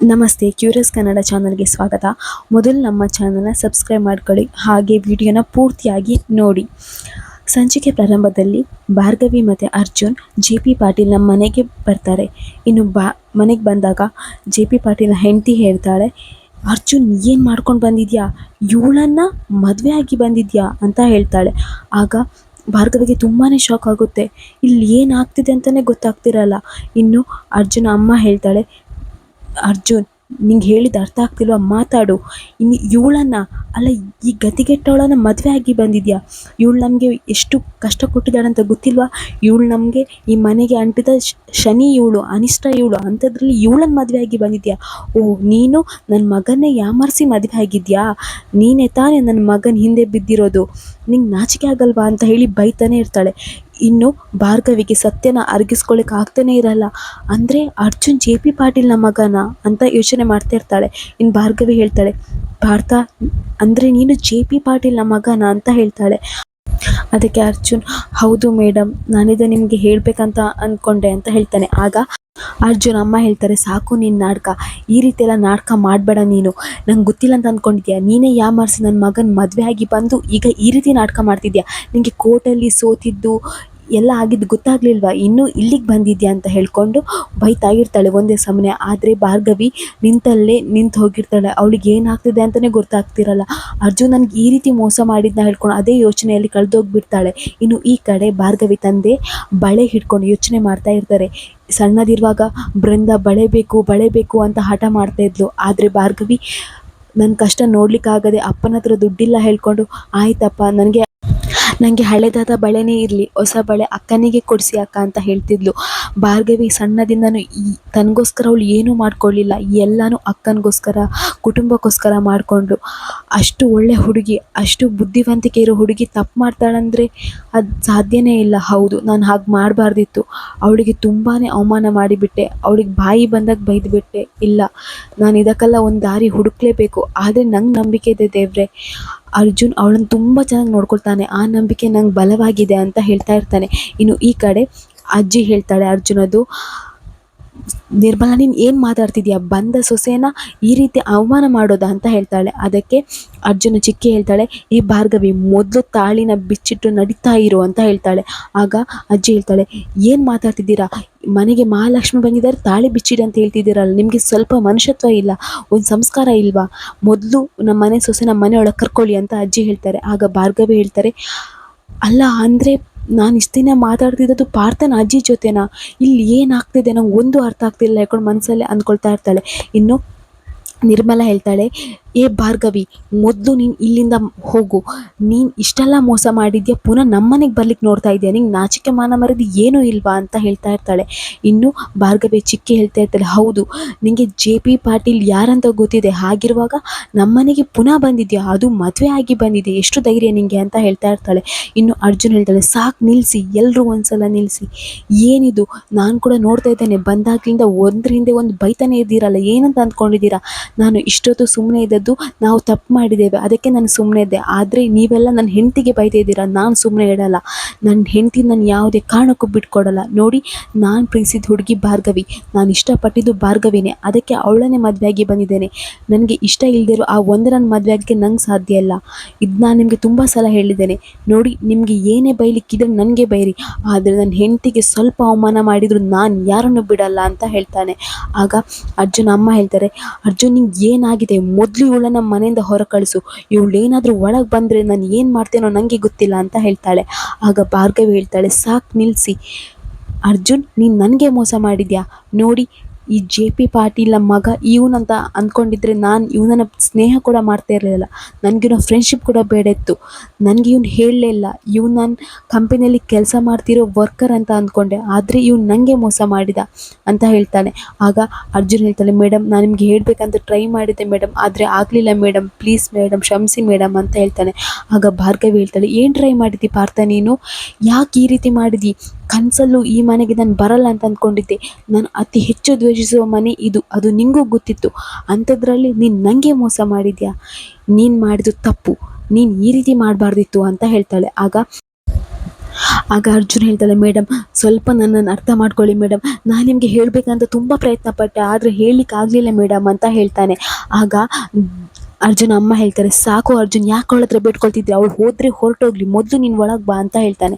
ನಮಸ್ತೆ, ಕ್ಯೂರಿಯಸ್ ಕನ್ನಡ ಚಾನಲ್ಗೆ ಸ್ವಾಗತ. ಮೊದಲು ನಮ್ಮ ಚಾನಲ್ನ ಸಬ್ಸ್ಕ್ರೈಬ್ ಮಾಡ್ಕೊಳ್ಳಿ, ಹಾಗೆ ವಿಡಿಯೋನ ಪೂರ್ತಿಯಾಗಿ ನೋಡಿ. ಸಂಚಿಕೆ ಪ್ರಾರಂಭದಲ್ಲಿ ಭಾರ್ಗವಿ ಮತ್ತು ಅರ್ಜುನ್, ಜೆ ಪಿ ಪಾಟೀಲ್ ಮನೆಗೆ ಬರ್ತಾರೆ. ಇನ್ನು ಬಾ, ಮನೆಗೆ ಬಂದಾಗ ಜೆ ಪಿ ಪಾಟೀಲ್ನ ಹೆಂಡತಿ ಹೇಳ್ತಾಳೆ, ಅರ್ಜುನ್, ಏನು ಮಾಡ್ಕೊಂಡು ಬಂದಿದ್ಯಾ? ಇವಳನ್ನು ಮದುವೆ ಆಗಿ ಬಂದಿದ್ಯಾ? ಅಂತ ಹೇಳ್ತಾಳೆ. ಆಗ ಭಾರ್ಗವಿಗೆ ತುಂಬಾ ಶಾಕ್ ಆಗುತ್ತೆ. ಇಲ್ಲಿ ಏನಾಗ್ತಿದೆ ಅಂತಲೇ ಗೊತ್ತಾಗ್ತಿರಲ್ಲ. ಇನ್ನು ಅರ್ಜುನ ಅಮ್ಮ ಹೇಳ್ತಾಳೆ ಅರ್ಜುನ್, ನಿಂಗೆ ಹೇಳಿದ ಅರ್ಥ ಆಗ್ತಿಲ್ವಾ? ಮಾತಾಡು. ಇನ್ನು ಇವಳನ್ನ, ಅಲ್ಲ, ಈ ಗತಿಗೆಟ್ಟವಳನ್ನ ಮದುವೆ ಆಗಿ ಬಂದಿದ್ಯಾ? ಇವಳು ನಮಗೆ ಎಷ್ಟು ಕಷ್ಟ ಕೊಟ್ಟಿದ್ದಾಳಂತ ಗೊತ್ತಿಲ್ವಾ? ಇವಳು ನಮಗೆ ಈ ಮನೆಗೆ ಅಂಟಿದ ಶನಿ ಇವಳು, ಅನಿಷ್ಟ ಇವಳು, ಅಂಥದ್ರಲ್ಲಿ ಇವಳನ್ನ ಮದುವೆ ಆಗಿ ಬಂದಿದ್ಯಾ? ಓ, ನೀನು ನನ್ನ ಮಗನ್ನೇ ಯಾಮರ್ಸಿ ಮದುವೆ ಆಗಿದ್ಯಾ? ನೀನೇ ತಾನೇ ನನ್ನ ಮಗನ ಹಿಂದೆ ಬಿದ್ದಿರೋದು. ನಿಂಗೆ ನಾಚಿಕೆ ಆಗಲ್ವಾ ಅಂತ ಹೇಳಿ ಬೈತಾನೆ ಇರ್ತಾಳೆ. ಇನ್ನು ಭಾರ್ಗವಿಗೆ ಸತ್ಯನ ಅರಗಿಸ್ಕೊಳ್ಳಿಕ್ಕೆ ಆಗ್ತಾನೆ ಇರಲ್ಲ. ಅಂದರೆ ಅರ್ಜುನ್ ಜೆ ಪಿ ಪಾಟೀಲ್ನ ಮಗನ ಅಂತ ಯೋಚನೆ ಮಾಡ್ತಾ ಇರ್ತಾಳೆ. ಇನ್ನು ಭಾರ್ಗವಿ ಹೇಳ್ತಾಳೆ, ಭಾರತ, ಅಂದರೆ ನೀನು ಜೆ ಪಿ ಪಾಟೀಲ್ನ ಮಗನ ಅಂತ ಹೇಳ್ತಾಳೆ. ಅದಕ್ಕೆ ಅರ್ಜುನ್, ಹೌದು ಮೇಡಮ್ ನಾನಿದು ನಿಮಗೆ ಹೇಳಬೇಕಂತ ಅಂದ್ಕೊಂಡೆ ಅಂತ ಹೇಳ್ತಾನೆ. ಆಗ ಅರ್ಜುನ್ ಅಮ್ಮ ಹೇಳ್ತಾರೆ, ಸಾಕು ನಿನ್ನ ನಾಟಕ. ಈ ರೀತಿ ಎಲ್ಲ ನಾಟಕ ಮಾಡಬೇಡ ನೀನು. ನಂಗೆ ಗೊತ್ತಿಲ್ಲ ಅಂತ ಅಂದ್ಕೊಂಡಿದ್ಯಾ ನೀನೇ ಯಾಮಾರಿಸಿ ನನ್ನ ಮಗನ ಮದುವೆ ಆಗಿ ಬಂದು ಈಗ ಈ ರೀತಿ ನಾಟಕ ಮಾಡ್ತಿದ್ಯಾ? ನಿನಗೆ ಕೋರ್ಟಲ್ಲಿ ಸೋತಿದ್ದು ಎಲ್ಲ ಆಗಿದ್ದು ಗೊತ್ತಾಗ್ಲಿಲ್ವಾ? ಇನ್ನೂ ಇಲ್ಲಿಗೆ ಬಂದಿದ್ಯಾ ಅಂತ ಹೇಳ್ಕೊಂಡು ಬೈತಾ ಇರ್ತಾಳೆ ಒಂದೇ ಸಮನೆ. ಆದರೆ ಭಾರ್ಗವಿ ನಿಂತಲ್ಲೇ ನಿಂತು ಹೋಗಿರ್ತಾಳೆ. ಅವಳಿಗೆ ಏನಾಗ್ತಿದೆ ಅಂತಲೇ ಗೊತ್ತಾಗ್ತಿರಲ್ಲ. ಅರ್ಜುನ್ ನನಗೆ ಈ ರೀತಿ ಮೋಸ ಮಾಡಿದ್ನ ಹೇಳ್ಕೊಂಡು ಅದೇ ಯೋಚನೆಯಲ್ಲಿ ಕಳೆದೋಗ್ಬಿಡ್ತಾಳೆ. ಇನ್ನು ಈ ಕಡೆ ಭಾರ್ಗವಿ ತಂದೆ ಬಳೆ ಹಿಡ್ಕೊಂಡು ಯೋಚನೆ ಮಾಡ್ತಾ ಇರ್ತಾರೆ. ಸಣ್ಣದಿರುವಾಗ ಬೃಂದ ಬಳೆ ಬೇಕು ಬಳೆ ಬೇಕು ಅಂತ ಹಠ ಮಾಡ್ತಾ ಇದ್ಲು. ಆದರೆ ಭಾರ್ಗವಿ ನನ್ನ ಕಷ್ಟ ನೋಡ್ಲಿಕ್ಕಾಗದೆ ಅಪ್ಪನ ಹತ್ರ ದುಡ್ಡಿಲ್ಲ ಹೇಳ್ಕೊಂಡು, ಆಯ್ತಪ್ಪ, ನನಗೆ ನನಗೆ ಹಳೆದಾದ ಬಳೆನೇ ಇರಲಿ, ಹೊಸ ಬಳೆ ಅಕ್ಕನಿಗೆ ಕೊಡಿಸಿ ಅಕ್ಕ ಅಂತ ಹೇಳ್ತಿದ್ಲು. ಭಾರ್ಗವಿ ಸಣ್ಣದಿಂದನೂ ಈ ತನಗೋಸ್ಕರ ಅವಳು ಏನೂ ಮಾಡ್ಕೊಳ್ಳಿಲ್ಲ ಎಲ್ಲನೂ ಅಕ್ಕನಿಗೋಸ್ಕರ, ಕುಟುಂಬಕ್ಕೋಸ್ಕರ ಮಾಡಿಕೊಂಡು ಅಷ್ಟು ಒಳ್ಳೆ ಹುಡುಗಿ, ಅಷ್ಟು ಬುದ್ಧಿವಂತಿಕೆ ಇರೋ ಹುಡುಗಿ ತಪ್ಪು ಮಾಡ್ತಾಳಂದರೆ ಅದು ಸಾಧ್ಯನೇ ಇಲ್ಲ. ಹೌದು, ನಾನು ಹಾಗೆ ಮಾಡಬಾರ್ದಿತ್ತು. ಅವಳಿಗೆ ತುಂಬಾ ಅವಮಾನ ಮಾಡಿಬಿಟ್ಟೆ, ಅವಳಿಗೆ ಬಾಯಿ ಬಂದಾಗ ಬೈದುಬಿಟ್ಟೆ. ಇಲ್ಲ, ನಾನು ಇದಕ್ಕೆಲ್ಲ ಒಂದು ದಾರಿ ಹುಡುಕ್ಲೇಬೇಕು, ಆದರೆ ನಂಗೆ ನಂಬಿಕೆ ಇದೆ ದೇವ್ರೆ. ಅರ್ಜುನ್ ಅವಳನ್ನು ತುಂಬ ಚೆನ್ನಾಗಿ ನೋಡ್ಕೊಳ್ತಾನೆ. ಆ ನಂಬಿಕೆ ನಂಗೆ ಬಲವಾಗಿದೆ ಅಂತ ಹೇಳ್ತಾ ಇರ್ತಾನೆ. ಇನ್ನು ಈ ಕಡೆ ಅಜ್ಜಿ ಹೇಳ್ತಾಳೆ ಅರ್ಜುನದು ನಿರ್ಮಲಾ, ನೀನು ಏನು ಮಾತಾಡ್ತಿದ್ಯಾ? ಬಂದ ಸೊಸೆನ ಈ ರೀತಿ ಅವಮಾನ ಮಾಡೋದಾ ಅಂತ ಹೇಳ್ತಾಳೆ. ಅದಕ್ಕೆ ಅರ್ಜುನ ಚಿಕ್ಕಿ ಹೇಳ್ತಾಳೆ ಈ ಭಾರ್ಗವಿ, ಮೊದಲು ತಾಳಿನ ಬಿಚ್ಚಿಟ್ಟು ನಡೀತಾ ಇರು ಅಂತ ಹೇಳ್ತಾಳೆ. ಆಗ ಅಜ್ಜಿ ಹೇಳ್ತಾಳೆ, ಏನು ಮಾತಾಡ್ತಿದ್ದೀರಾ? ಮನೆಗೆ ಮಹಾಲಕ್ಷ್ಮಿ ಬಂದಿದ್ದಾರೆ, ತಾಳಿ ಬಿಚ್ಚಿಡಿ ಅಂತ ಹೇಳ್ತಿದ್ದೀರಲ್ಲ. ನಿಮಗೆ ಸ್ವಲ್ಪ ಮನುಷ್ಯತ್ವ ಇಲ್ಲ, ಒಂದು ಸಂಸ್ಕಾರ ಇಲ್ವಾ? ಮೊದಲು ನಮ್ಮ ಮನೆ ಸೊಸೆ ನಮ್ಮ ಮನೆಯೊಳಗೆ ಕರ್ಕೊಳ್ಳಿ ಅಂತ ಅಜ್ಜಿ ಹೇಳ್ತಾರೆ. ಆಗ ಭಾರ್ಗವಿ ಹೇಳ್ತಾರೆ, ಅಲ್ಲ, ಅಂದರೆ ನಾನು ಇಷ್ಟು ಮಾತಾಡ್ತಿದ್ದದ್ದು ಪಾರ್ಥನ ಅಜ್ಜಿ ಜೊತೆನಾ? ಇಲ್ಲಿ ಏನಾಗ್ತಿದೆ ನಂಗೆ ಒಂದು ಅರ್ಥ ಆಗ್ತಿಲ್ಲ ಹೇಳ್ಕೊಂಡು ಮನಸ್ಸಲ್ಲೇ ಅಂದ್ಕೊಳ್ತಾ ಇರ್ತಾಳೆ. ಇನ್ನು ನಿರ್ಮಲ ಹೇಳ್ತಾಳೆ ಏ ಭಾರ್ಗವಿ, ಮೊದಲು ನೀನು ಇಲ್ಲಿಂದ ಹೋಗು. ನೀನು ಇಷ್ಟೆಲ್ಲ ಮೋಸ ಮಾಡಿದ್ಯಾ? ಪುನಃ ನಮ್ಮನೆಗೆ ಬರ್ಲಿಕ್ಕೆ ನೋಡ್ತಾ ಇದೆಯಾ? ನಿಂಗೆ ನಾಚಿಕೆ ಮಾನ ಮರದಿ ಏನೂ ಇಲ್ವಾ ಅಂತ ಹೇಳ್ತಾ ಇರ್ತಾಳೆ. ಇನ್ನು ಭಾರ್ಗವಿ ಚಿಕ್ಕಿ ಹೇಳ್ತಾ ಇರ್ತಾಳೆ, ಹೌದು ನಿನಗೆ ಜೆ ಪಿ ಪಾಟೀಲ್ ಯಾರಂತ ಗೊತ್ತಿದೆ? ಹಾಗಿರುವಾಗ ನಮ್ಮನೆಗೆ ಪುನಃ ಬಂದಿದ್ಯಾ? ಅದು ಮದುವೆ ಆಗಿ ಬಂದಿದೆ. ಎಷ್ಟು ಧೈರ್ಯ ನಿಂಗೆ ಅಂತ ಹೇಳ್ತಾ ಇರ್ತಾಳೆ. ಇನ್ನು ಅರ್ಜುನ್ ಹೇಳ್ತಾಳೆ, ಸಾಕು ನಿಲ್ಲಿಸಿ ಎಲ್ಲರೂ ಒಂದ್ಸಲ ನಿಲ್ಲಿಸಿ ಏನಿದು? ನಾನು ಕೂಡ ನೋಡ್ತಾ ಇದ್ದೇನೆ, ಬಂದಾಗ್ಲಿಂದ ಒಂದ್ರ ಹಿಂದೆ ಒಂದು ಬೈತಾನೆ ಇದ್ದೀರಲ್ಲ, ಏನಂತ ಅಂದ್ಕೊಂಡಿದ್ದೀರಾ? ನಾನು ಇಷ್ಟೊತ್ತು ಸುಮ್ಮನೆ ಇದ್ದದ್ದು ನಾವು ತಪ್ಪು ಮಾಡಿದ್ದೇವೆ. ಅದಕ್ಕೆ ನಾನು ಸುಮ್ಮನೆ ಇದ್ದೆ. ಆದರೆ ನೀವೆಲ್ಲ ನನ್ನ ಹೆಂಡತಿಗೆ ಬೈತಾ ಇದ್ದೀರಾ? ನಾನು ಸುಮ್ಮನೆ ಇಡಲ್ಲ ನನ್ನ ಹೆಂಡತಿ ನಾನು ಯಾವುದೇ ಕಾರಣಕ್ಕೂ ಬಿಟ್ಕೊಡಲ್ಲ. ನೋಡಿ, ನಾನು ಪ್ರೀತಿಸಿದ ಹುಡುಗಿ ಭಾರ್ಗವಿ. ನಾನು ಇಷ್ಟಪಟ್ಟಿದ್ದು ಭಾರ್ಗವಿನೇ. ಅದಕ್ಕೆ ಅವಳನ್ನೇ ಮದುವೆಯಾಗಿ ಬಂದಿದ್ದೇನೆ. ನನಗೆ ಇಷ್ಟ ಇಲ್ಲದಿರೋ ಆ ಒಂದರನ್ನು ಮದುವೆ ಆಗಕ್ಕೆ ನಂಗೆ ಸಾಧ್ಯ ಇಲ್ಲ. ಇದು ನಾನು ನಿಮಗೆ ತುಂಬ ಸಲ ಹೇಳಿದ್ದೇನೆ. ನೋಡಿ, ನಿಮಗೆ ಏನೇ ಬೈಲಿಕ್ಕಿದ್ರೆ ನನಗೆ ಬೈರಿ. ಆದರೆ ನನ್ನ ಹೆಂಡತಿಗೆ ಸ್ವಲ್ಪ ಅವಮಾನ ಮಾಡಿದ್ರು ನಾನು ಯಾರನ್ನು ಬಿಡಲ್ಲ ಅಂತ ಹೇಳ್ತಾನೆ. ಆಗ ಅರ್ಜುನ್ ಅಮ್ಮ ಹೇಳ್ತಾರೆ, ಅರ್ಜುನ್, ನಿಂಗೆ ಏನಾಗಿದೆ? ಮೊದಲು ಇವಳನ್ನ ಮನೆಯಿಂದ ಹೊರ ಕಳಿಸು. ಇವಳು ಏನಾದರೂ ಒಳಗೆ ಬಂದರೆ ನಾನು ಏನು ಮಾಡ್ತೇನೋ ನನಗೆ ಗೊತ್ತಿಲ್ಲ ಅಂತ ಹೇಳ್ತಾಳೆ. ಆಗ ಭಾರ್ಗವಿ ಹೇಳ್ತಾಳೆ, ಸಾಕು ನಿಲ್ಲಿಸಿ ಅರ್ಜುನ್, ನೀನು ನನಗೆ ಮೋಸ ಮಾಡಿದ್ಯಾ? ನೋಡಿ ಈ ಜೆ ಪಿ ಪಾಟೀಲ ಮಗ ಇವನಂತ ಅಂದ್ಕೊಂಡಿದ್ರೆ ನಾನು ಇವನನ್ನ ಸ್ನೇಹ ಕೂಡ ಮಾಡ್ತಾ ಇರಲಿಲ್ಲ. ನನಗಿರೋ ಫ್ರೆಂಡ್ಶಿಪ್ ಕೂಡ ಬೇಡ ಇತ್ತು ನನಗೆ ಇವ್ನು ಹೇಳಲೇ ಇಲ್ಲ. ಇವ್ನು ನಾನು ಕಂಪೆನಿಯಲ್ಲಿ ಕೆಲಸ ಮಾಡ್ತಿರೋ ವರ್ಕರ್ ಅಂತ ಅಂದ್ಕೊಂಡೆ ಆದರೆ ಇವ್ನು ನನಗೆ ಮೋಸ ಮಾಡಿದ ಅಂತ ಹೇಳ್ತಾನೆ. ಆಗ ಅರ್ಜುನ್ ಹೇಳ್ತಾನೆ ಮೇಡಮ್ ನಾನು ನಿಮಗೆ ಹೇಳಬೇಕಂತ ಟ್ರೈ ಮಾಡಿದ್ದೆ ಮೇಡಮ್ ಆದರೆ ಆಗಲಿಲ್ಲ ಮೇಡಮ್ ಪ್ಲೀಸ್ ಮೇಡಮ್ ಕ್ಷಮಿಸಿ ಮೇಡಮ್ ಅಂತ ಹೇಳ್ತಾನೆ. ಆಗ ಭಾರ್ಗವಿ ಹೇಳ್ತಾಳೆ, ಏನು ಟ್ರೈ ಮಾಡಿದ್ದಿ ಪಾರ್ಥ ನೀನು? ಯಾಕೆ ಈ ರೀತಿ ಮಾಡಿದಿ ಕನಸಲ್ಲೂ ಈ ಮನೆಗೆ ನಾನು ಬರಲ್ಲ ಅಂತ ಅಂದ್ಕೊಂಡಿದ್ದೆ. ನಾನು ಅತಿ ಹೆಚ್ಚು ದ್ವೇಷಿಸುವ ಮನೆ ಇದು. ಅದು ನಿಂಗೂ ಗೊತ್ತಿತ್ತು. ಅಂಥದ್ರಲ್ಲಿ ನೀನು ನನಗೆ ಮೋಸ ಮಾಡಿದ್ಯಾ? ನೀನು ಮಾಡಿದ್ದು ತಪ್ಪು. ನೀನು ಈ ರೀತಿ ಮಾಡಬಾರ್ದಿತ್ತು ಅಂತ ಹೇಳ್ತಾಳೆ. ಆಗ ಆಗ ಅರ್ಜುನ್ ಹೇಳ್ತಾಳೆ ಮೇಡಮ್ ಸ್ವಲ್ಪ ನನ್ನನ್ನು ಅರ್ಥ ಮಾಡ್ಕೊಳ್ಳಿ ಮೇಡಮ್ ನಾನು ನಿಮಗೆ ಹೇಳಬೇಕಂತ ತುಂಬ ಪ್ರಯತ್ನ ಪಟ್ಟೆ ಆದರೆ ಹೇಳಲಿಕ್ಕೆ ಆಗಲಿಲ್ಲ ಮೇಡಮ್ ಅಂತ ಹೇಳ್ತಾನೆ. ಆಗ ಅರ್ಜುನ್ ಅಮ್ಮ ಹೇಳ್ತಾರೆ, ಸಾಕು ಅರ್ಜುನ್, ಯಾಕೆ ಅವಳ ಹತ್ರ ಬೇಡ್ಕೊಳ್ತಿದ್ದೆ? ಅವಳು ಹೋದರೆ ಹೊರಟೋಗ್ಲಿ, ಮೊದಲು ನೀನು ಒಳಗೆ ಬಾ ಅಂತ ಹೇಳ್ತಾನೆ.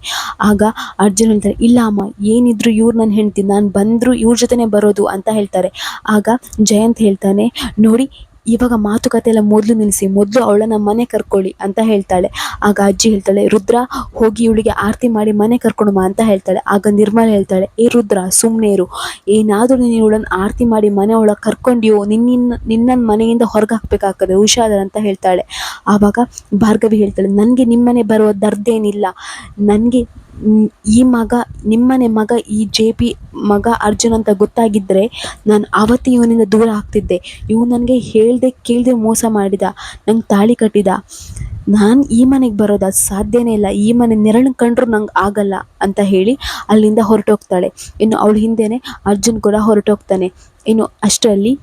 ಆಗ ಅರ್ಜುನ್ ಹೇಳ್ತಾರೆ, ಇಲ್ಲ ಅಮ್ಮ, ಏನಿದ್ರು ಇವ್ರು ನನ್ನ ಹೆಂಡ್ತಿ, ನಾನು ಬಂದರೂ ಇವ್ರ ಜೊತೆನೇ ಬರೋದು ಅಂತ ಹೇಳ್ತಾರೆ. ಆಗ ಜಯಂತ್ ಹೇಳ್ತಾನೆ, ನೋಡಿ ಇವಾಗ ಮಾತುಕತೆ ಎಲ್ಲ ಮೊದಲು ನಿಲ್ಲಿಸಿ, ಮೊದಲು ಅವಳನ್ನ ಮನೆ ಕರ್ಕೊಳ್ಳಿ ಅಂತ ಹೇಳ್ತಾಳೆ. ಆಗ ಅಜ್ಜಿ ಹೇಳ್ತಾಳೆ, ರುದ್ರ, ಹೋಗಿ ಇವಳಿಗೆ ಆರತಿ ಮಾಡಿ ಮನೆ ಕರ್ಕೊಂಡು ಬಾ ಅಂತ ಹೇಳ್ತಾಳೆ. ಆಗ ನಿರ್ಮಲ ಹೇಳ್ತಾಳೆ, ಏ ರುದ್ರ ಸುಮ್ಮನೆ ಇರು. ಏನಾದರೂ ನೀನು ಇವಳನ್ನು ಆರತಿ ಮಾಡಿ ಮನೆ ಒಳಗೆ ಕರ್ಕೊಂಡಿಯೋ ನಿನ್ನ ನಿನ್ನನ್ನು ಮನೆಯಿಂದ ಹೊರಗೆ ಹಾಕ್ಬೇಕಾಗ್ತದೆ ಹುಷಾರ ಅಂತ ಹೇಳ್ತಾಳೆ. ಆವಾಗ ಭಾರ್ಗವಿ ಹೇಳ್ತಾಳೆ, ನನಗೆ ನಿಮ್ಮನೆ ಬರುವ ದರ್ದೇನಿಲ್ಲ. ನನಗೆ ಈ ಮಗ, ನಿಮ್ಮನೆ ಮಗ, ಈ ಜೆ ಪಿ ಮಗ ಅರ್ಜುನ್ ಅಂತ ಗೊತ್ತಾಗಿದ್ದರೆ ನಾನು ಆವತ್ತೇ ಇವನಿಂದ ದೂರ ಆಗ್ತಿದ್ದೆ. ಇವು ನನಗೆ ಹೇಳ್ದೆ, ಕೇಳದೆ ಮೋಸ ಮಾಡಿದ, ನಂಗೆ ತಾಳಿ ಕಟ್ಟಿದ. ನಾನು ಈ ಮನೆಗೆ ಬರೋದು ಅದು ಸಾಧ್ಯನೇ ಇಲ್ಲ. ಈ ಮನೆ ನೆರಳು ಕಂಡ್ರೂ ನಂಗೆ ಆಗಲ್ಲ ಅಂತ ಹೇಳಿ ಅಲ್ಲಿಂದ ಹೊರಟೋಗ್ತಾಳೆ. ಇನ್ನು ಅವಳ ಹಿಂದೆಯೇ ಅರ್ಜುನ್ ಕೂಡ ಹೊರಟೋಗ್ತಾನೆ. ಇನ್ನು ಅಷ್ಟರಲ್ಲಿ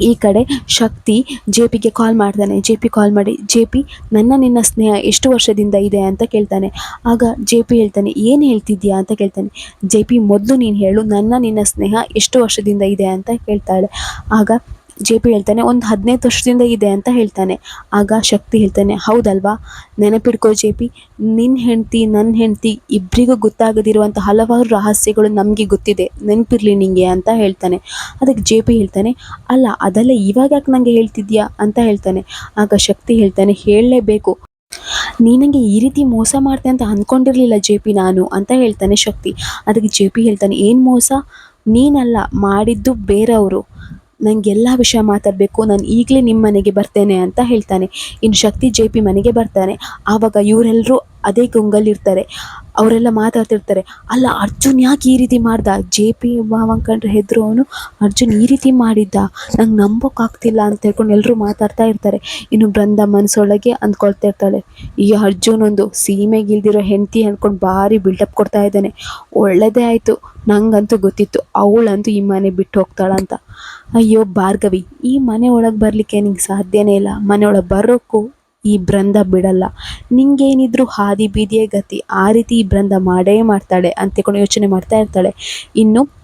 ಈ ಕಡೆ ಶಕ್ತಿ ಜೆ ಪಿಗೆ ಕಾಲ್ ಮಾಡ್ತಾನೆ. ಜೆ ಪಿ ಕಾಲ್ ಮಾಡಿ, ಜೆ ಪಿ ನನ್ನ ನಿನ್ನ ಸ್ನೇಹ ಎಷ್ಟು ವರ್ಷದಿಂದ ಇದೆ ಅಂತ ಕೇಳ್ತಾನೆ. ಆಗ ಜೆ ಪಿ ಹೇಳ್ತಾನೆ, ಏನು ಹೇಳ್ತಿದ್ಯಾ ಅಂತ ಕೇಳ್ತಾನೆ. ಜೆ ಪಿ ಮೊದಲು ನೀನು ಹೇಳು ನನ್ನ ನಿನ್ನ ಸ್ನೇಹ ಎಷ್ಟು ವರ್ಷದಿಂದ ಇದೆ ಅಂತ ಕೇಳ್ತಾಳೆ. ಆಗ ಜೆ ಪಿ ಹೇಳ್ತಾನೆ, ಒಂದು ಹದಿನೈದು ವರ್ಷದಿಂದ ಇದೆ ಅಂತ ಹೇಳ್ತಾನೆ. ಆಗ ಶಕ್ತಿ ಹೇಳ್ತಾನೆ, ಹೌದಲ್ವಾ? ನೆನಪಿಡ್ಕೋ ಜೆ ಪಿ ನಿನ್ನ ಹೆಂಡ್ತಿ ನನ್ನ ಹೆಂಡ್ತಿ ಇಬ್ಬರಿಗೂ ಗೊತ್ತಾಗದಿರುವಂಥ ಹಲವಾರು ರಹಸ್ಯಗಳು ನಮಗೆ ಗೊತ್ತಿದೆ. ನೆನಪಿರಲಿ ನಿಂಗೆ ಅಂತ ಹೇಳ್ತಾನೆ. ಅದಕ್ಕೆ ಜೆ ಪಿ ಹೇಳ್ತಾನೆ, ಅಲ್ಲ, ಅದೆಲ್ಲ ಇವಾಗ ಯಾಕೆ ನನಗೆ ಹೇಳ್ತಿದ್ಯಾ? ಅಂತ ಹೇಳ್ತಾನೆ. ಆಗ ಶಕ್ತಿ ಹೇಳ್ತಾನೆ, ಹೇಳಲೇಬೇಕು. ನನಗೆ ಈ ರೀತಿ ಮೋಸ ಮಾಡ್ತೆ ಅಂತ ಅಂದ್ಕೊಂಡಿರಲಿಲ್ಲ ಜೆ ಪಿ ನಾನು ಅಂತ ಹೇಳ್ತಾನೆ ಶಕ್ತಿ. ಅದಕ್ಕೆ ಜೆ ಪಿ ಹೇಳ್ತಾನೆ, ಏನು ಮೋಸ? ನೀನಲ್ಲ, ಮಾಡಿದ್ದು ಬೇರೆಯವರು ನನಗೆಲ್ಲ ವಿಷಯ ಮಾತಾಡಬೇಕು, ನಾನು ಈಗಲೇ ನಿಮ್ಮ ಮನೆಗೆ ಬರ್ತೇನೆ ಅಂತ ಹೇಳ್ತಾನೆ. ಇನ್ನು ಶಕ್ತಿ ಜೆ ಪಿ ಮನೆಗೆ ಬರ್ತಾನೆ. ಆವಾಗ ಇವರೆಲ್ಲರೂ ಅದೇ ಗುಂಗಲ್ಲಿರ್ತಾರೆ. ಅವರೆಲ್ಲ ಮಾತಾಡ್ತಿರ್ತಾರೆ, ಅಲ್ಲ, ಅರ್ಜುನ್ ಯಾಕೆ ಈ ರೀತಿ ಮಾಡ್ದ? ಜೆ ಪಿ ಮಾವಂಕಂಡ್ರೆ ಹೆದ್ರು ಅವನು, ಅರ್ಜುನ್ ಈ ರೀತಿ ಮಾಡಿದ್ದ? ನಂಗೆ ನಂಬೋಕ್ಕಾಗ್ತಿಲ್ಲ ಅಂತ ಹೇಳ್ಕೊಂಡು ಎಲ್ಲರೂ ಮಾತಾಡ್ತಾ ಇರ್ತಾರೆ. ಇನ್ನು ಬೃಂದ ಮನಸ್ಸೊಳಗೆ ಅಂದ್ಕೊಳ್ತಾ ಇರ್ತಾಳೆ ಈ ಅರ್ಜುನ್ ಒಂದು ಸೀಮೆಗಿಲ್ದಿರೋ ಹೆಂಡತಿ ಅಂದ್ಕೊಂಡು ಭಾರಿ ಬಿಲ್ಡಪ್ ಕೊಡ್ತಾ ಇದ್ದಾನೆ. ಒಳ್ಳೆಯದೇ ಆಯಿತು, ನಂಗಂತೂ ಗೊತ್ತಿತ್ತು, ಅವಳಂತೂ ಈ ಮನೆ ಬಿಟ್ಟು ಹೋಗ್ತಾಳಂತ ಅಯ್ಯೋ ಭಾರ್ಗವಿ, ಈ ಮನೆ ಒಳಗೆ ಬರಲಿಕ್ಕೆ ನಿಂಗೆ ಸಾಧ್ಯನೇ ಇಲ್ಲ. ಮನೆ ಒಳಗೆ ಬರೋಕ್ಕೂ ಈ ಬೃಂದ ಬಿಡಲ್ಲ. ನಿಂಗೇನಿದ್ರು ಹಾದಿ ಬೀದಿಯೇ ಗತಿ ಆ ರೀತಿ ಈ ಬೃಂದ ಮಾಡೇ ಮಾಡ್ತಾಳೆ ಅಂತಕೊಂಡು ಯೋಚನೆ ಮಾಡ್ತಾ ಇರ್ತಾಳೆ. ಇನ್ನು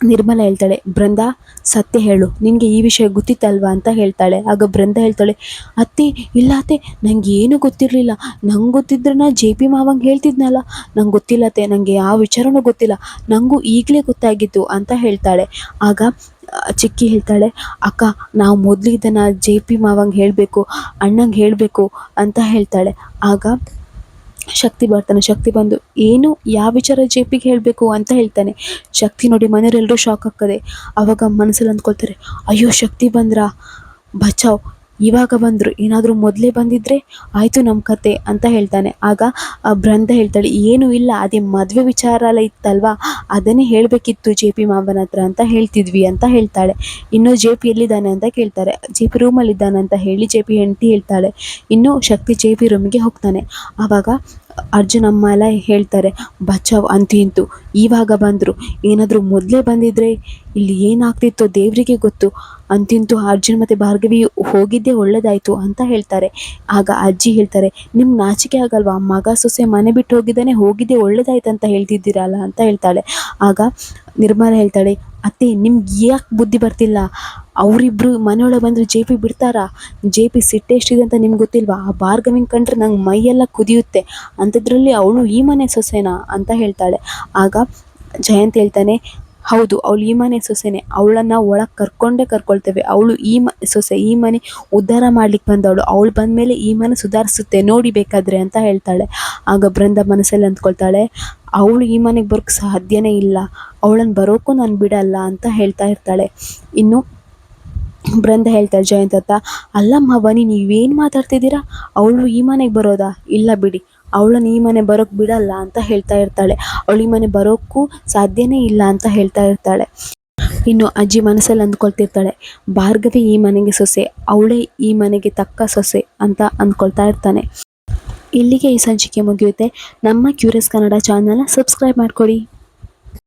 ನಿರ್ಮಲ ಹೇಳ್ತಾಳೆ, ಬೃಂದ, ಸತ್ಯ ಹೇಳು. ನಿನಗೆ ಈ ವಿಷಯ ಗೊತ್ತಿತ್ತಲ್ವಾ? ಅಂತ ಹೇಳ್ತಾಳೆ. ಆಗ ಬೃಂದ ಹೇಳ್ತಾಳೆ, ಅತ್ತೆ, ಇಲ್ಲ ಅತ್ತೆ ನಂಗೆ ಏನು ಗೊತ್ತಿರಲಿಲ್ಲ. ನಂಗೆ ಗೊತ್ತಿದ್ರೆ ನಾ ಜೆ ಪಿ ಮಾವಂಗೆ ಹೇಳ್ತಿದ್ನಲ್ಲ. ನಂಗೆ ಗೊತ್ತಿಲ್ಲ ಅತ್ತೆ ನನಗೆ ಯಾವ ವಿಚಾರನೂ ಗೊತ್ತಿಲ್ಲ. ನನಗೂ ಈಗಲೇ ಗೊತ್ತಾಗಿತ್ತು ಅಂತ ಹೇಳ್ತಾಳೆ. ಆಗ ಚಿಕ್ಕಿ ಹೇಳ್ತಾಳೆ, ಅಕ್ಕ, ನಾವು ಮೊದಲು ಇದನ್ನು ಜೆ ಪಿ ಮಾವಂಗೆ ಹೇಳಬೇಕು, ಅಣ್ಣಂಗೆ ಹೇಳಬೇಕು ಅಂತ ಹೇಳ್ತಾಳೆ. ಆಗ ಶಕ್ತಿ ಬರ್ತಾನೆ ಶಕ್ತಿ ಬಂದು ಏನು, ಯಾವ ವಿಚಾರ ಜೆ ಪಿಗೆ ಹೇಳಬೇಕು ಅಂತ ಹೇಳ್ತಾನೆ. ಶಕ್ತಿ ನೋಡಿ ಮನೆಯವರೆಲ್ಲರೂ ಶಾಕ್ ಆಗ್ತದೆ. ಆವಾಗ ಮನಸ್ಸಲ್ಲಿ ಅಂದ್ಕೊಳ್ತಾರೆ, ಅಯ್ಯೋ, ಶಕ್ತಿ ಬಂದ್ರಾ? ಬಚಾವ್ ಇವಾಗ ಬಂದರು, ಏನಾದರೂ ಮೊದಲೇ ಬಂದಿದ್ದರೆ ಆಯಿತು ನಮ್ಮ ಕತೆ ಅಂತ ಹೇಳ್ತಾನೆ. ಆಗ ಬೃಂದ ಹೇಳ್ತಾಳೆ, ಏನೂ ಇಲ್ಲ, ಅದೇ ಮದುವೆ ವಿಚಾರ ಎಲ್ಲ ಇತ್ತಲ್ವಾ? ಅದನ್ನೇ ಹೇಳಬೇಕಿತ್ತು ಜೆ ಪಿ ಮಾಮನ ಹತ್ರ ಅಂತ ಹೇಳ್ತಿದ್ವಿ ಅಂತ ಹೇಳ್ತಾಳೆ. ಇನ್ನು ಜೆ ಪಿ ಎಲ್ಲಿದ್ದಾನೆ ಅಂತ ಕೇಳ್ತಾರೆ. ಜೆ ಪಿ ರೂಮಲ್ಲಿದ್ದಾನೆ ಅಂತ ಹೇಳಿ ಜೆ ಪಿ ಹೆಂಡತಿ ಹೇಳ್ತಾಳೆ. ಇನ್ನು ಶಕ್ತಿ ಜೆ ಪಿ ರೂಮಿಗೆ ಹೋಗ್ತಾನೆ. ಆವಾಗ ಅರ್ಜುನ್ ಅಮ್ಮ ಎಲ್ಲ ಹೇಳ್ತಾರೆ ಬಚಾವ್ ಅಂತೂ, ಇಂತು, ಇವಾಗ ಬಂದರು. ಏನಾದರೂ ಮೊದಲೇ ಬಂದಿದ್ರೆ ಇಲ್ಲಿ ಏನಾಗ್ತಿತ್ತೋ ದೇವರಿಗೆ ಗೊತ್ತು. ಅಂತಿಂತು ಅರ್ಜುನ್ ಮತ್ತು ಭಾರ್ಗವಿ ಹೋಗಿದ್ದೇ ಒಳ್ಳೇದಾಯಿತು ಅಂತ ಹೇಳ್ತಾರೆ. ಆಗ ಅಜ್ಜಿ ಹೇಳ್ತಾರೆ ನಿಮ್ಮ ನಾಚಿಕೆ ಆಗಲ್ವಾ? ಮಗ, ಸೊಸೆ ಮನೆ ಬಿಟ್ಟು ಹೋಗಿದ್ದಾನೆ, ಹೋಗಿದ್ದೆ ಒಳ್ಳೇದಾಯ್ತು ಅಂತ ಹೇಳ್ತಿದ್ದೀರಲ್ಲ ಅಂತ ಹೇಳ್ತಾಳೆ. ಆಗ ನಿರ್ಮಲ ಹೇಳ್ತಾಳೆ, ಅತ್ತೆ, ನಿಮ್ಗೆ ಯಾಕೆ ಬುದ್ಧಿ ಬರ್ತಿಲ್ಲ? ಅವರಿಬ್ಬರು ಮನೆಯೊಳಗೆ ಬಂದರೆ ಜೆ ಪಿ ಬಿಡ್ತಾರಾ? ಜೆ ಪಿ ಸಿಟ್ಟೆಷ್ಟಿದೆ ಅಂತ ನಿಮ್ಗೆ ಗೊತ್ತಿಲ್ವಾ? ಆ ಭಾರ್ಗವಿನ ಕಂಡ್ರೆ ನಂಗೆ ಮೈಯೆಲ್ಲ ಕುದಿಯುತ್ತೆ. ಅಂಥದ್ರಲ್ಲಿ ಅವಳು ಈ ಮನೆ ಸೊಸೆನಾ ಅಂತ ಹೇಳ್ತಾಳೆ. ಆಗ ಜಯಂತ್ ಹೇಳ್ತಾನೆ, ಹೌದು, ಅವಳು ಈ ಮನೆ ಸೊಸೆನೆ. ಅವಳನ್ನು ಒಳಗೆ ಕರ್ಕೊಂಡೇ ಕರ್ಕೊಳ್ತೇವೆ. ಅವಳು ಈ ಮ, ಸೊಸೆ ಈ ಮನೆ ಉದ್ಧಾರ ಮಾಡ್ಲಿಕ್ಕೆ ಬಂದವಳು. ಅವಳು ಬಂದಮೇಲೆ ಈ ಮನೆ ಸುಧಾರಿಸುತ್ತೆ. ನೋಡಿ ಬೇಕಾದರೆ ಅಂತ ಹೇಳ್ತಾಳೆ. ಆಗ ಬೃಂದ ಮನಸ್ಸಲ್ಲಿ ಅಂದ್ಕೊಳ್ತಾಳೆ ಅವಳು ಈ ಮನೆಗೆ ಬರೋಕ್ಕೆ ಸಾಧ್ಯನೇ ಇಲ್ಲ. ಅವಳನ್ನು ಬರೋಕ್ಕೂ ನಾನು ಬಿಡಲ್ಲ ಅಂತ ಹೇಳ್ತಾ ಇರ್ತಾಳೆ. ಇನ್ನು ಬೃಂದ ಹೇಳ್ತಾಳೆ ಜಯಂತ್ ಅತ್ತ ಅಲ್ಲಮ್ಮ, ಬನ್ನಿ, ನೀವೇನು ಮಾತಾಡ್ತಿದ್ದೀರಾ? ಅವಳು ಈ ಮನೆಗೆ ಬರೋದಾ? ಇಲ್ಲ ಬಿಡಿ, ಅವಳನ್ನು ಈ ಮನೆ ಬರೋಕ್ಕೆ ಬಿಡಲ್ಲ ಅಂತ ಹೇಳ್ತಾ ಇರ್ತಾಳೆ. ಅವಳು ಈ ಮನೆ ಬರೋಕ್ಕೂ ಸಾಧ್ಯನೇ ಇಲ್ಲ ಅಂತ ಹೇಳ್ತಾ ಇರ್ತಾಳೆ. ಇನ್ನು ಅಜ್ಜಿ ಮನಸ್ಸಲ್ಲಿ ಅಂದ್ಕೊಳ್ತಿರ್ತಾಳೆ, ಭಾರ್ಗವಿ ಈ ಮನೆಗೆ ಸೊಸೆ, ಅವಳೇ ಈ ಮನೆಗೆ ತಕ್ಕ ಸೊಸೆ ಅಂತ ಅಂದ್ಕೊಳ್ತಾ ಇರ್ತಾನೆ. ಇಲ್ಲಿಗೆ ಈ ಸಂಚಿಕೆ ಮುಗಿಯುತ್ತೆ. ನಮ್ಮ ಕ್ಯೂರಿಯಸ್ ಕನ್ನಡ ಚಾನಲ್ನ ಸಬ್ಸ್ಕ್ರೈಬ್ ಮಾಡಿಕೊಡಿ.